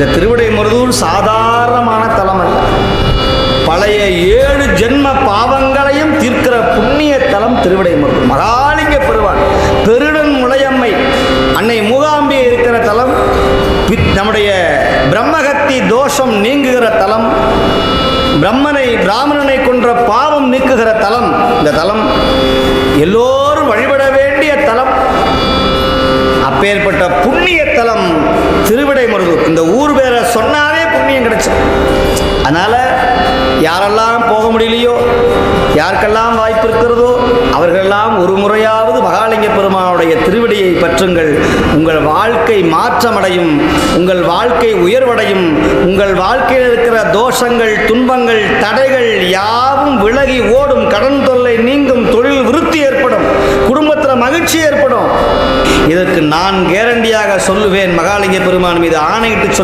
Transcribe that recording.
இந்த திருவிடைமருதூர் சாதாரணமான தலம் அல்ல பழைய ஏழு ஜென்ம பாவங்களையும் தீர்க்கிற புண்ணிய தலம் திருவிடைமருதூர். மகாலிங்க பெருவான் பெருடன் முளையம்மை அன்னை மூகாம்பியை இருக்கிற தலம் நம்முடைய பிரம்மகத்தி தோஷம் நீங்குகிற தலம் பிரம்மனை பிராமணனை கொன்ற பாவம் நீக்குகிற தலம் இந்த தலம் எல்லோரும் வழிபட வேண்டிய தலம். அப்பேற்பட்ட புண்ணிய தலம் இந்த ஊர் பேரை சொன்னாவே புண்ணியம் கிடைச்சிடும் அதனால் யாரெல்லாம் போக முடியலையோ யாருக்கெல்லாம் வாய்ப்பு இருக்கிறதோ அவர்களெல்லாம் ஒரு முறையாவது மகாலிங்க பெருமானுடைய திருவிடையை பற்றுங்கள். உங்கள் வாழ்க்கை மாற்றமடையும் உங்கள் வாழ்க்கை உயர்வடையும் உங்கள் வாழ்க்கையில் இருக்கிற தோஷங்கள் துன்பங்கள் தடைகள் யாவும் விலகி ஓடும். கடன் தொல்லை நீங்கும் தொழில் விருத்தி ஏற்படும் குடும்பத்தில் மகிழ்ச்சி ஏற்படும். இதற்கு நான் கேரண்டியாக சொல்லுவேன். மகாலிங்க பெருமான் மீது ஆணையிட்டு சொல்ல